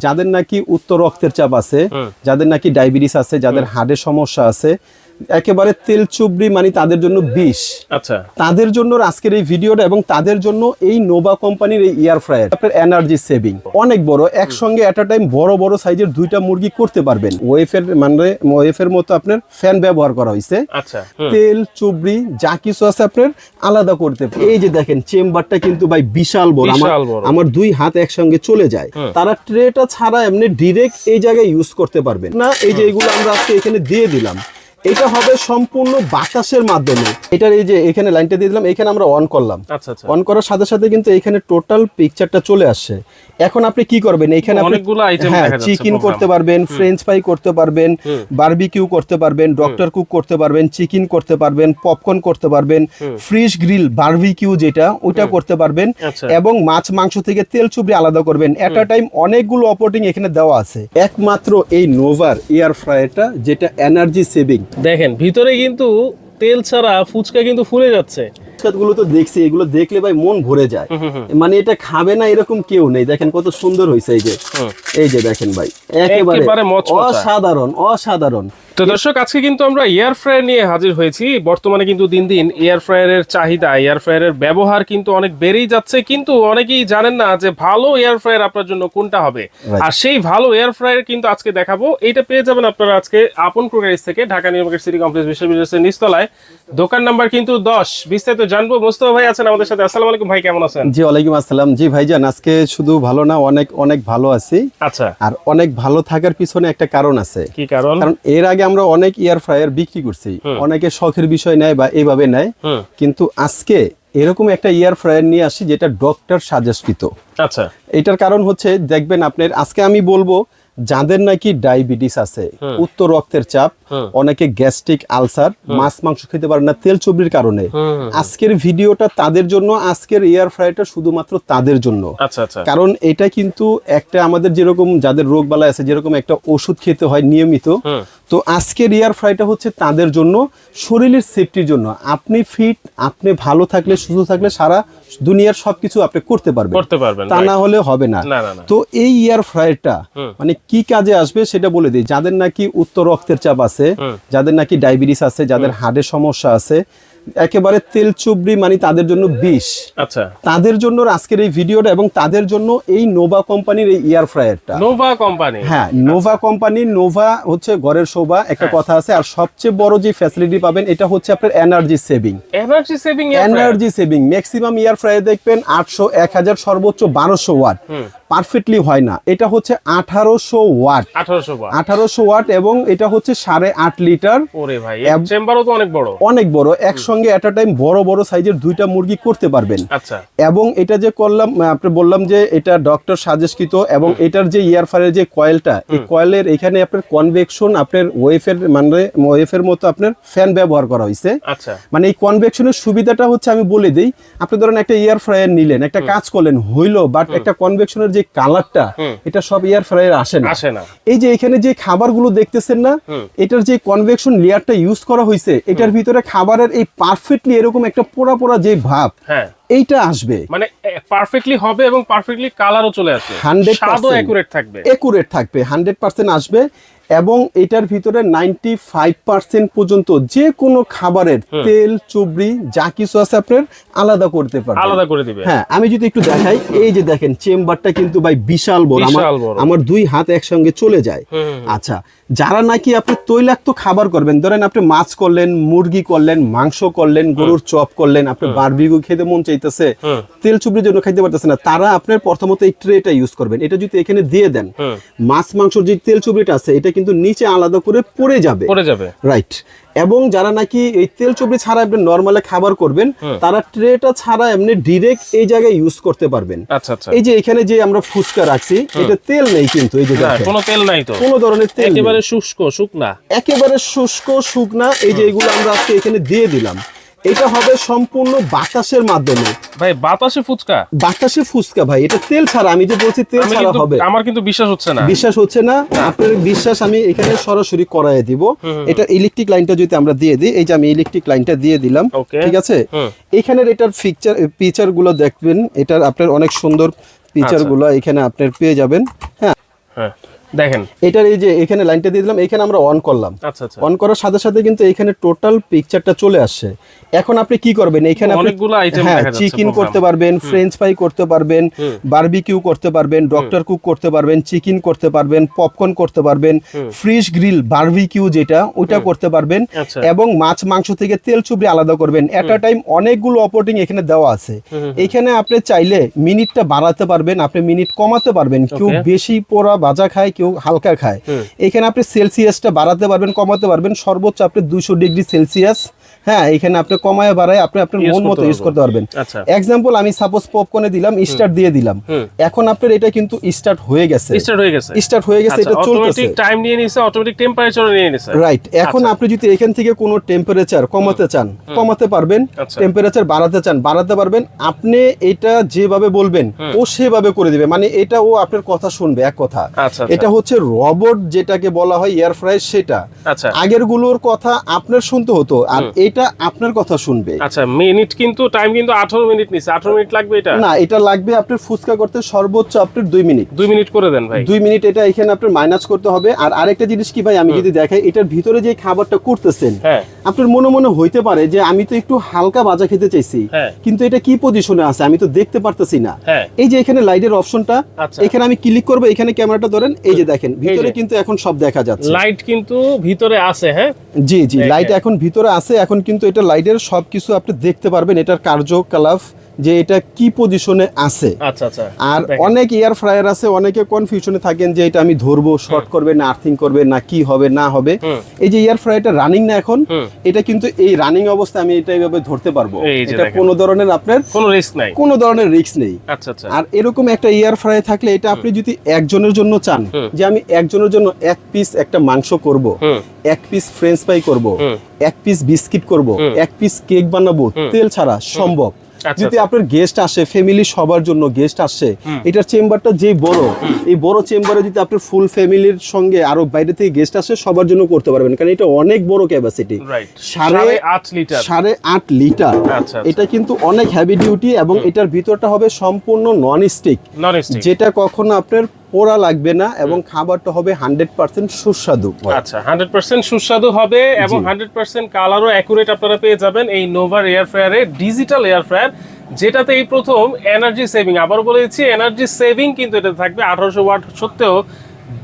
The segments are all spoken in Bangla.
যাদের নাকি উত্তর রক্তের চাপ আছে যাদের নাকি ডায়াবেটিস আছে যাদের হার্টের সমস্যা আছে একেবারে তেল চুবড়ি মানে তাদের জন্য বিষ। আচ্ছা। তাদের জন্য আজকের এই ভিডিওটা এবং তাদের জন্য এই নোভা কোম্পানির এই এয়ার ফ্রায়ার আপনার এনার্জি সেভিং। অনেক বড় একসঙ্গে এট আ টাইম বড় বড় সাইজের দুইটা মুরগি করতে পারবেন। ওয়েফের মানে ওয়েফের মতো আপনার ফ্যান ব্যবহার করা হয়েছে আচ্ছা তেল চুবড়ি যা কিছু আছে আপনার আলাদা করতে। এই যে দেখেন চেম্বারটা কিন্তু ভাই বিশাল বড়। আমার আমার দুই হাত একসঙ্গে চলে যায়। তারা ট্রেটা ছাড়া এমনি ডিরেক্ট এই জায়গায় ইউজ করতে পারবেন। না এই যে এগুলো আমরা আজকে এখানে দিয়ে দিলাম। এটা হবে সম্পূর্ণ বাতাসের মাধ্যমে। এটার এই যে এখানে লাইনটা দিয়ে দিলাম এখানে আমরা অন করলাম। আচ্ছা আচ্ছা। অন করার সাথে সাথে কিন্তু এখানে টোটাল পিকচারটা চলে আসছে। এখন আপনি কি করবেন? এখানে অনেকগুলো হ্যাঁ দেখা যাচ্ছে চিকেন করতে পারবেন ফ্রেঞ্চ ফ্রাই করতে পারবেন বারবিকিউ করতে পারবেন ডক্টর কুক করতে পারবেন চিকেন করতে পারবেন পপকর্ন করতে পারবেন ফ্রিশ গ্রিল বারবিকিউ যেটা ওটা করতে পারবেন আচ্ছা। এবং মাছ মাংস থেকে তেল চুবড়ি আলাদা করবেন। এট আ টাইম অনেকগুলো অপারেটিং এখানে দেওয়া আছে। একমাত্র এই নোভার এয়ার ফ্রায়ারটা যেটা এনার্জি সেভিং দেখেন ভিতরে কিন্তু তেল ছাড়া ফুচকা কিন্তু ফুলে যাচ্ছে। গুলো তো দেখছি এগুলো দেখলে ভাই মন ভরে যায়। মানে এটা খাবে না এরকম কেউ নেই। দেখেন কত সুন্দর হয়েছে এই যে। এই যে দেখেন ভাই একেবারে একেবারে অসাধারণ অসাধারণ। তো দর্শক আজকে কিন্তু আমরা এয়ার ফ্রায়ার নিয়ে হাজির হয়েছি। বর্তমানে কিন্তু দিন দিন এয়ার ফ্রায়ারের চাহিদা এয়ার ফ্রায়ারের ব্যবহার কিন্তু অনেক বেড়েই যাচ্ছে। কিন্তু অনেকেই জানেন না যে ভালো এয়ার ফ্রায়ার আপনার জন্য কোনটা হবে। আর সেই ভালো এয়ার ফ্রায়ার কিন্তু আজকে দেখাবো। এইটা পেয়ে যাবেন আপনারা আজকে আপন ক্রোকারিজ থেকে Dhaka New Market City Complex বিশ্ববিদ্যালয়ের নিচতলায়। দোকান নাম্বার কিন্তু দশ। বিস্তারিত জানব। মোস্তফা ভাই আছেন আমাদের সাথে। আসসালামু আলাইকুম ভাই কেমন আছেন? জি ওয়ালাইকুম আসসালাম। জি ভাইজান আজকে শুধু ভালো না অনেক অনেক ভালো আছি। আচ্ছা। আর অনেক ভালো থাকার পিছনে একটা কারণ আছে। কি কারণ? কারণ এর আগে আমরা অনেক এয়ার ফ্রায়ার বিক্রি করছি। অনেকে শখের বিষয় নেয় বা এইভাবে নেয়। কিন্তু আজকে এরকম একটা এয়ার ফ্রায়ার নিয়ে আসি যেটা ডক্টর সাজেস্টকৃত আচ্ছা। এটার কারণ হচ্ছে দেখবেন আপনার আজকে আমি বলব যাদের নাকি ডায়াবেটিস আছে উচ্চ রক্তের চাপ অনেকে গ্যাস্ট্রিক আলসার মাছ মাংস খেতে পারে না তেল চর্বির কারণে। আজকের ভিডিওটা তাদের জন্য আজকের এয়ার ফ্রাইটা শুধুমাত্র তাদের জন্য। আচ্ছা আচ্ছা। কারণ এটা কিন্তু একটা আমাদের যেরকম যাদের রোগ বালা আছে যেরকম একটা ওষুধ খেতে হয় নিয়মিত তো আজকের এয়ার ফ্রাইটা হচ্ছে তাদের জন্য শরীরের সেফটির জন্য। আপনি ফিট আপনি ভালো থাকলে সুস্থ থাকলে সারা দুনিয়ার সবকিছু আপনি করতে পারবেন। করতে পারবেন তা না হলে হবে না। তো এই এয়ার ফ্রায়ারটা মানে কি কাজে আসবে সেটা বলে দিই। যাদের নাকি উচ্চ রক্তের চাপ আছে যাদের নাকি ডায়াবেটিস আছে যাদের হার্টের সমস্যা আছে একেবারে তেল চুবড়ি মানে তাদের জন্য বিষ। আচ্ছা। তাদের জন্য আজকের এই ভিডিওটা এবং তাদের জন্য এই নোভা কোম্পানির এই এয়ার ফ্রায়ারটা। Nova company. হ্যাঁ নোভা কোম্পানির নোভা হচ্ছে ঘরের শোভা একটা হ্যাঁ। কথা আছে। আর সবচেয়ে বড় যে ফ্যাসিলিটি পাবেন এটা হচ্ছে আপনার energy saving energy saving energy saving maximum air fryer দেখবেন আটশো এক হাজার সর্বোচ্চ বারোশো ওয়াট পারফেক্টলি হয় না। এটা হচ্ছে আঠারোশো ওয়াট আঠারোশো ওয়াট এবং এটা হচ্ছে সাড়ে আট লিটার ওরে ভাই এব- চেম্বারও তো অনেক বড়। অনেক বড়। একসঙ্গে এট আ টাইম বড় বড় সাইজের দুইটা মুরগি করতে পারবেন। আচ্ছা। এবং এটা যে করলাম আপনি বললাম যে এটা ডক্টর সাজেস্টকৃত এবং এটার যে ইয়ার ফায়ারের যে কয়েলটা এই কয়েলের এখানে আপনার কনভেকশন আপনার ওয়েফের মানে ওয়েফের মতো আপনার ফ্যান ব্যবহার করা হয়েছে আচ্ছা। মানে এই কনভেকশনের সুবিধাটা হচ্ছে আমি বলে দিই আপনি ধরেন একটা এয়ার ফ্রায়ার নিলেন একটা কাজ করলেন হইল বাট একটা কনভেকশনের যে কালারটা এটা সব এয়ার ফ্রায়ার আসে না। আসে না। এই যে এখানে যে খাবারগুলো দেখতেছেন না এটার যে কনভেকশন লেয়ারটা ইউজ করা হয়েছে এটার ভিতরে খাবারের এই পারফেক্টলি এরকম একটা পোড়া পোড়া যে ভাব হ্যাঁ। এইটা আসবে। মানে পারফেক্টলি হবে এবং পারফেক্টলি কালারও চলে আসবে। 100% স্বাদও অ্যাকুরেট থাকবে। একুরেট থাকবে হান্ড্রেড পার্সেন্ট আসবে। এবং এটার ভিতরে নাইনটি ফাইভ পার্সেন্ট পর্যন্ত যে কোনো খাবারের তেল চুবড়ি যা কিছু আছে আপনার আলাদা করতে পারবেন। আলাদা করে দিবে। হ্যাঁ আমি যদি একটু দেখাই এই যে দেখেন চেম্বারটা কিন্তু ভাই বিশাল বড়। আমার আমার দুই হাত একসঙ্গে চলে যায়। আচ্ছা যারা নাকি আপনি তৈলাক্ত খাবার করবেন ধরেন আপনি মাছ করলেন মুরগি করলেন মাংস করলেন গরুর চপ করলেন আপনি বারবিগু খেতে মন চাইতেছে তেল চুবড়ির জন্য খাইতে পারতেছে না তারা আপনার প্রথমত এই ট্রেটা ইউজ করবেন। এটা যদি এখানে দিয়ে দেন মাছ মাংসর যে তেল চুবড়িটা আছে এটা কিন্তু নিচে আলাদা করে পড়ে যাবে। পড়ে যাবে। রাইট এবং যারা নাকি এই তেল চর্বি ছাড়া আপনি নর্মালে খাবার করবেন তারা ট্রেটা ছাড়া এমনি ডিরেক্ট এই জায়গায় ইউজ করতে পারবেন। আচ্ছা আচ্ছা। এই যে এখানে যে আমরা ফুচকা রাখছি এটা তেল নেই কিন্তু এই যে কোনো তেল নাই তো। কোনো ধরনের তেল একেবারে শুষ্ক শুকনা। একেবারে শুষ্ক শুকনা এই যে এগুলো আমরা আজকে এখানে দিয়ে দিলাম। এটা হবে সম্পূর্ণ বাতাসের মাধ্যমে। ভাই বাতাসে ফুচকা? বাতাসে ফুচকা ভাই এটা তেল ছাড়া আমি যে বলছি তেল ছাড়া হবে। আমার কিন্তু বিশ্বাস হচ্ছে না। বিশ্বাস হচ্ছে না। আপনার বিশ্বাস আমি এখানে সরাসরি করায় দিব। এটা ইলেকট্রিক লাইনটা যদি আমরা দিয়ে দিই এই যে আমি ইলেকট্রিক লাইনটা দিয়ে দিলাম ঠিক আছে। এখানের এটার ফিচার ফিচারগুলো দেখবেন। এটার আপনার অনেক সুন্দর ফিচার আচ্ছা। গুলো এখানে আপনার পেয়ে যাবেন। হ্যাঁ। হ্যাঁ। দেখেন। এটার এই যে এখানে লাইনটা দিয়ে দিলাম এখানে আমরা অন করলাম। আচ্ছা আচ্ছা। অন করার সাথে সাথে কিন্তু এখানে টোটাল পিকচারটা চলে আসছে। এখন আপনি কি করবেন? এখানে অনেকগুলো item হ্যাঁ দেখা যাচ্ছে চিকেন করতে পারবেন ফ্রেঞ্চ ফ্রাই করতে পারবেন বারবিকিউ করতে পারবেন ডক্টর কুক করতে পারবেন চিকেন করতে পারবেন পপকর্ন করতে পারবেন ফ্রিশ গ্রিল বারবিকিউ যেটা ওইটা করতে পারবেন আচ্ছা। এবং মাছ মাংস থেকে তেল চুবড়ি আলাদা করবেন। এট আ টাইম অনেকগুলো অপারেটিং এখানে দেওয়া আছে। এখানে আপনি চাইলে মিনিটটা বাড়াতে পারবেন আপনি মিনিট কমাতে পারবেন। কেউ বেশি পোড়া ভাজা খায় কেউ হালকা খায়। এখানে আপনি সেলসিয়াসটা বাড়াতে পারবেন কমাতে পারবেন। সর্বোচ্চ আপনি দুশো ডিগ্রি সেলসিয়াস হ্যাঁ এখানে আপনি কমায় বাড়ায় আপনি আপনার মন মতো ইউজ করতে পারবেন। আচ্ছা। এক্সাম্পল আমি সাপোজ পপকর্নে দিলাম স্টার্ট দিয়ে দিলাম। এখন আপনার এটা কিন্তু স্টার্ট হয়ে গেছে। স্টার্ট হয়ে গেছে। স্টার্ট হয়ে গেছে এটা চলতেছে। অটোমেটিক টাইম নিয়ে নিছে অটোমেটিক টেম্পারেচার নিয়ে নিছে। রাইট এখন আপনি যদি এখান থেকে কোনো টেম্পারেচার কমাতে চান কমাতে পারবেন আচ্ছা। টেম্পারেচার বাড়াতে চান বাড়াতে পারবেন আপনি এটা যেভাবে বলবেন ও সেভাবে করে দিবে। মানে এটা ও আপনার কথা শুনবে এক কথা। আচ্ছা, আচ্ছা। এটা হচ্ছে রবট যেটাকে বলা হয় এয়ার ফ্রাই সেটা। আচ্ছা। আগেরগুলোর কথা আপনার শুনতে হতো আর এটা আপনার কথা শুনবে। আচ্ছা মিনিট কিন্তু টাইম কিন্তু 18 মিনিট নিছে 18 মিনিট লাগবে এটা? না এটা লাগবে আপনার ফুচকা করতে সর্বোচ্চ আপনার দুই মিনিট দুই মিনিট করে দেন ভাই। দুই মিনিট এটা এখানে আপনার মাইনাস করতে হবে। আর আরেকটা জিনিস কি ভাই আমি যদি দেখাই এটার ভিতরে যে খাবারটা করতেছেন হ্যাঁ। আপনার মনে মনে হইতে পারে যে আমি তো একটু হালকা ভাজা খেতে চাইছি হ্যাঁ। কিন্তু এটা কি পজিশনে আছে আমি তো দেখতে পারতেছি না। হ্যাঁ। এই যে এখানে লাইটের অপশনটা আচ্ছা। এখানে আমি ক্লিক করব এখানে ক্যামেরাটা ধরেন এই যে দেখেন ভিতরে কিন্তু এখন সব দেখা যাচ্ছে। লাইট কিন্তু ভিতরে আছে হ্যাঁ? জি জি লাইট এখন ভিতরে আছে এখন কিন্তু এটা লাইটের সব কিছু আপনি দেখতে পারবেন এটার কার্যকলাপ যে এটা কি পজিশনে আছে? আচ্ছা আচ্ছা। আর অনেক এয়ার ফ্রায়ার আছে অনেকে কনফিউশনে থাকেন যে এটা আমি ধরবো শর্ট করবে না আর্থিং করবে না কি হবে না হবে। এই যে এয়ার ফ্রায়ারটা রানিং না এখন এটা কিন্তু এই রানিং অবস্থায় আমি এটা এইভাবে ধরতে পারব। এটা। কোনো ধরনের আপনার কোনো রিস্ক নাই। কোনো ধরনের রিস্ক নেই। আচ্ছা আচ্ছা। আর এরকম একটা এয়ার ফ্রায়ার থাকলে এটা আপনি যদি একজনের জন্য চান যে আমি একজনের জন্য এক পিস একটা মাংস করব এক পিস ফ্রেঞ্চ ফ্রাই করব এক পিস বিস্কিট করব এক পিস কেক বানাবো তেল ছাড়া সম্ভব। যদি আচ্ছা। আপনার গেস্ট আসে ফ্যামিলি সবার জন্য গেস্ট আসে এটার চেম্বারটা যে বড় এই বড় চেম্বারে যদি আপনার ফুল ফ্যামিলির সঙ্গে আরও বাইরে থেকে গেস্ট আসে সবার জন্য করতে পারবেন। কারণ এটা অনেক বড় ক্যাপাসিটি সাড়ে আট লিটার সাড়ে আট লিটার আচ্ছা, আচ্ছা। এটা কিন্তু অনেক হ্যাভি ডিউটি এবং এটার ভিতরটা হবে সম্পূর্ণ নন স্টিক যেটা কখনো আপনার পোড়া লাগবে না এবং খাবারটা হবে হান্ড্রেড পার্সেন্ট সুস্বাদু আচ্ছা হান্ড্রেড পার্সেন্ট সুস্বাদু হবে এবং হান্ড্রেড পার্সেন্ট কালারও অ্যাকুরেট আপনারা পেয়ে যাবেন এই নোভার এয়ার ফ্রায়ারে ডিজিটাল এয়ার ফ্রায়ার যেটাতে এই প্রথম এনার্জি সেভিং আবার বলে দিচ্ছি এনার্জি সেভিং কিন্তু এটা থাকবে আঠারোশো ওয়াট সত্ত্বেও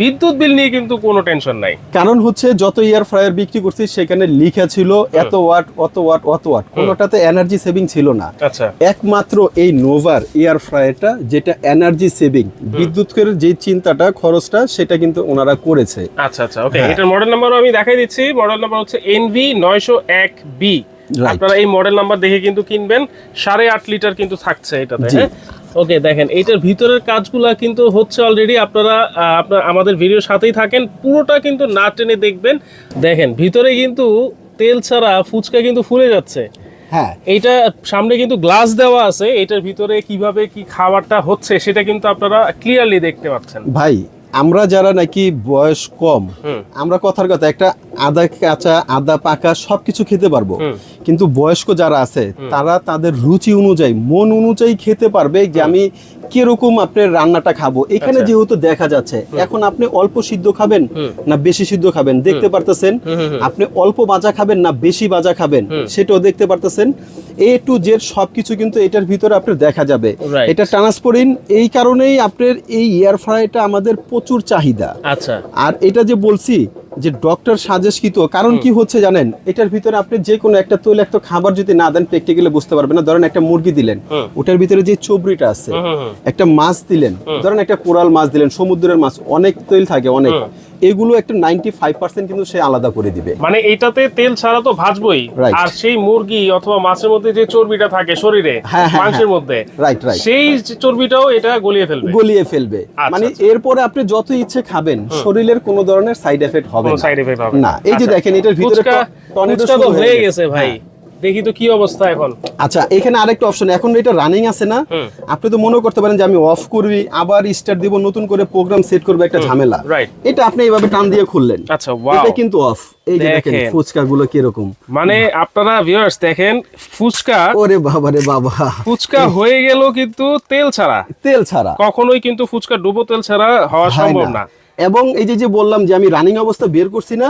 বিদ্যুৎ বিল নিয়ে কিন্তু কোনো টেনশন নাই। কারণ হচ্ছে যত ইয়ার ফ্রায়ার বিক্রি করছি সেখানে লিখা ছিল এত ওয়াট অত ওয়াট অত ওয়াট কোনোটাতে এনার্জি সেভিং ছিল না। আচ্ছা। একমাত্র এই নোভার এয়ার ফ্রায়ারটা যেটা এনার্জি সেভিং বিদ্যুতের যে চিন্তাটা খরচটা সেটা কিন্তু ওনারা করেছে। আচ্ছা আচ্ছা ওকে হ্যাঁ। এটার মডেল নাম্বারও আমি দেখাই দিচ্ছি। মডেল নাম্বার হচ্ছে এনভি নয়শো এক বি. আপনারা এই মডেল নাম্বার দেখে কিন্তু কিনবেন। সাড়ে আট লিটার কিন্তু থাকছে এটাতে হ্যাঁ? ওকে দেখেন এইটার ভিতরের কাজগুলা কিন্তু হচ্ছে অলরেডি আপনারা আপনার আমাদের ভিডিওর সাথেই থাকেন। পুরোটা কিন্তু না টেনে দেখবেন। দেখেন ভিতরে কিন্তু তেল ছাড়া ফুচকা কিন্তু ফুলে যাচ্ছে। হ্যাঁ। এইটা সামনে কিন্তু গ্লাস দেওয়া আছে। এটার ভিতরে কীভাবে কি খাবারটা হচ্ছে সেটা কিন্তু আপনারা ক্লিয়ারলি দেখতে পাচ্ছেন। ভাই আমরা যারা নাকি বয়স কম আমরা কথার কথা একটা আদা কাঁচা আদা পাকা সবকিছু খেতে পারব। কিন্তু বয়স্ক যারা আছে তারা তাদের রুচি অনুযায়ী মন অনুযায়ী খেতে পারবে যে আমি কীরকম আপনার রান্নাটা খাব? এখানে আচ্ছা। যেহেতু দেখা যাচ্ছে এখন আপনি অল্প সিদ্ধ খাবেন না বেশি সিদ্ধ খাবেন? দেখতে পারতেছেন? আপনি অল্প বাজা খাবেন না বেশি বাজা খাবেন? সেটাও দেখতে পারতেছেন। এ টু জেড সবকিছু কিন্তু এটার ভিতরে আপনার দেখা যাবে। এটা ট্রান্সপোরিন এই কারণেই আপনার এই এয়ার ফ্রাইটা আমাদের প্রচুর চাহিদা। আচ্ছা। আর এটা যে বলছি যে ডক্টর সাজেশকৃত কারণ কি হচ্ছে জানেন? এটার ভিতরে আপনি যে কোনো একটা তৈলাক্ত খাবার যদি না দেন প্র্যাকটিক্যালি বুঝতে পারবেন না। ধরেন একটা মুরগি দিলেন ওটার ভিতরে যে চবড়িটা আছে। একটা মাছ দিলেন ধরেন একটা কোরাল মাছ দিলেন সমুদ্রের মাছ অনেক তৈল থাকে অনেক। এগুলো একটা নাইনটি ফাইভ পার্সেন্ট কিন্তু সে আলাদা করে দিবে মানে এটাতে তেল ছাড়া তো ভাজবই আর সেই মুরগি অথবা মাছের মধ্যে যে চর্বিটা থাকে শরীরে হ্যাঁ, হ্যাঁ, মাংসের হ্যাঁ। মধ্যে রাইট রাইট সেই চর্বিটাও এটা গলিয়ে ফেলবে গলিয়ে ফেলবে মানে আচ্ছা। এরপরে আপনি যত ইচ্ছে খাবেন শরীরের কোনো ধরনের সাইড এফেক্ট হবে না। এই যে আচ্ছা। দেখেন এটার ভিতরে ফুচকা ট- টর্নেডো ফুচকা তো শুরু হয়ে গেছে। ভাই। দেখি তো কি অবস্থা এখন। আচ্ছা এখানে আরেকটা অপশন এখন এটা রানিং আছে না? আপনি তো মনে করতে পারেন যে আমি অফ করবি আবার স্টার্ট দিব নতুন করে প্রোগ্রাম সেট করব একটা ঝামেলা। এটা আপনি এইভাবে টান দিয়ে খুললেন। আচ্ছা ওয়াও এটা কিন্তু অফ এই যে দেখেন দেখেন। ফুচকা গুলো কীরকম। মানে আপনারা ভিউয়ার্স দেখেন ফুচকা ওরে বাবা রে বাবা। ফুচকা হয়ে গেল কিন্তু তেল ছাড়া। তেল ছাড়া। কখনোই কিন্তু ফুচকা ডুবো তেল ছাড়া হওয়া সম্ভব না। এবং এই যে যে বললাম যে আমি রানিং অবস্থা বের করছি না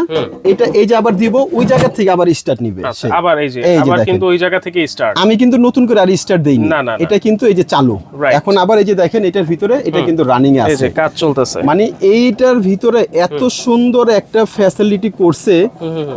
এটা এই যে আবার দিব ওই জায়গা থেকে আবার স্টার্ট নিবে আচ্ছা, আবার এই যে আবার কিন্তু ওই জায়গা থেকে স্টার্ট আমি কিন্তু নতুন করে আর স্টার্ট দেইনি। না না এটা কিন্তু এই যে চালু। এখন আবার এই যে দেখেন এটার ভিতরে এটা কিন্তু রানিং এ আছে এই যে কাজ চলতেছে। মানে এইটার ভিতরে এত সুন্দর একটা ফ্যাসিলিটি করছে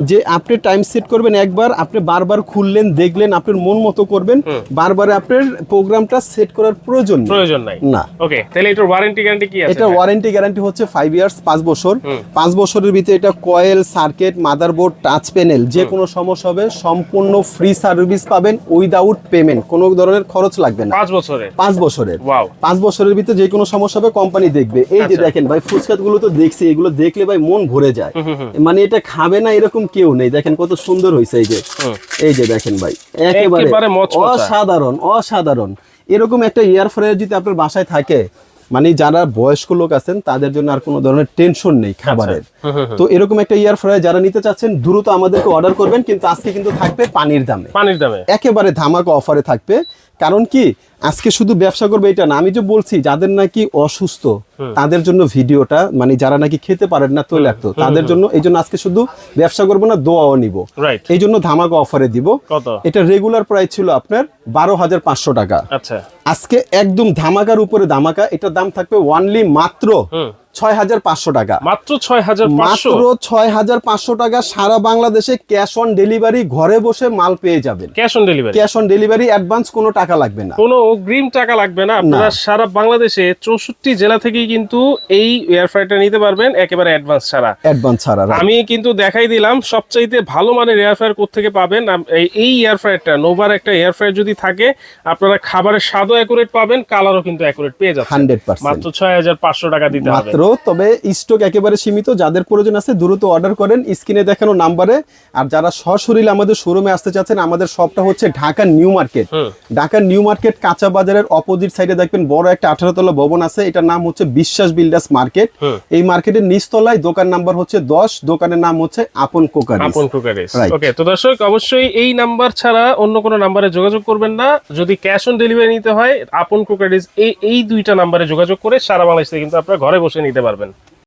যে আপনি টাইম সেট করবেন একবার আপনি বারবার খুললেন দেখলেন আপনার মন মতো করবেন বারবার আপনার প্রোগ্রামটা সেট করার প্রয়োজন প্রয়োজন নাই। না। ওকে তাহলে এটার ওয়ারেন্টি গ্যারান্টি কি আছে? এটা ওয়ারেন্টি গ্যারান্টি হচ্ছে 5 ইয়ার্স পাঁচ বছর। পাঁচ বছরের ভিতরে এটা coil circuit motherboard touch panel যে কোনো সমস্যা হবে সম্পূর্ণ ফ্রি সার্ভিস পাবেন উইদাউট পেমেন্ট কোনো ধরনের খরচ লাগবে না। পাঁচ বছরের? পাঁচ বছরের। পাঁচ বছরের ভিতরে যে কোনো সমস্যা হবে কোম্পানি দেখবে। এই যে দেখেন ভাই ফুচকাতগুলো তো দেখছি এগুলো দেখলে ভাই মন ভরে যায়। মানে এটা খাবে না এরকম কেউ নেই। দেখেন কত সুন্দর হয়েছে এই যে। এই যে দেখেন ভাই একেবারে অসাধারণ অসাধারণ। এরকম একটা এয়ার ফ্রায়ার যদি আপনার বাসায় থাকে মানে যারা বয়স্ক লোক আছেন তাদের জন্য আর কোনো ধরনের টেনশন নেই খাবারের। তো এরকম একটা ইয়ার ফ্রায়ার যারা নিতে চাচ্ছেন দ্রুত আমাদেরকে অর্ডার করবেন কিন্তু আজকে কিন্তু থাকবে পানির দামে। পানির দামে। একেবারে ধামাকা অফারে থাকবে। কারণ কি? আজকে শুধু ব্যবসা করবে এটা না আমি যে বলছি যাদের নাকি অসুস্থ তাদের জন্য ভিডিওটা মানে যারা নাকি খেতে পারেন না তৈলাক্ত তাদের জন্য এই জন্য আজকে শুধু ব্যবসা করব না দোয়াও নিব। এই জন্য ধামাকা অফারে দিব। এটা রেগুলার প্রাইস ছিল আপনার বারো হাজার পাঁচশো টাকা। আচ্ছা। আজকে একদম ধামাকার উপরে ধামাকা এটার দাম থাকবে ওয়ানলি মাত্র ছয় হাজার পাঁচশো টাকা। মাত্র ছয় হাজার পাঁচশো? মাত্র ছয় হাজার পাঁচশো টাকা সারা বাংলাদেশে ক্যাশ অন ডেলিভারি ঘরে বসে মাল পেয়ে যাবেন। Cash on delivery? Cash on delivery advance কোনো টাকা লাগবে না। কোনো অগ্রিম টাকা লাগবে না। আপনারা সারা বাংলাদেশে চৌষট্টি জেলা থেকেই কিন্তু এই এয়ার ফ্রাইটা নিতে পারবেন একেবারে অ্যাডভান্স ছাড়া। অ্যাডভান্স ছাড়া আমি কিন্তু দেখাই দিলাম সবচাইতে ভালো মানের এয়ার ফ্রায়ার কোথেকে পাবেন? এই- এই এয়ার ফ্রায়ারটা নোভার একটা এয়ার ফ্রায়ার যদি থাকে আপনারা খাবারের স্বাদও অ্যাকুরেট পাবেন কালারও কিন্তু অ্যাকুরেট পেয়ে যাচ্ছেন। হান্ড্রেড মাত্র ছয় হাজার পাঁচশো টাকা দিতে হবে। মাত্র তবে স্টক একেবারে সীমিত যাদের প্রয়োজন আছে দ্রুত অর্ডার করেন স্ক্রিনে দেখানো নাম্বারে আর যারা সশরীরে আমাদের শোরুমে আসতে চাচ্ছেন আমাদের শপটা হচ্ছে Dhaka New Market. Dhaka New Market কাঁচা বাজারের অপোজিট সাইডে দেখবেন বড় একটা আঠারো তলা ভবন আছে। এটার নাম হচ্ছে বিশ্বাস বিল্ডার্স মার্কেট। এই মার্কেটের নিচতলায় দোকান নাম্বার হচ্ছে দশ দোকানের নাম হচ্ছে আপন কোকারি আপন কুকারিস। ওকে তো দর্শক অবশ্যই এই নাম্বার ছাড়া অন্য কোনো নাম্বারে যোগাযোগ করবেন না। যদি ক্যাশ অন ডেলিভারি নিতে হয় আপন কুকারিস এই এই দুইটা নাম্বারে যোগাযোগ করে সারা বাংলাদেশ থেকে কিন্তু আপনারা ঘরে বসে নিতে পারবেন।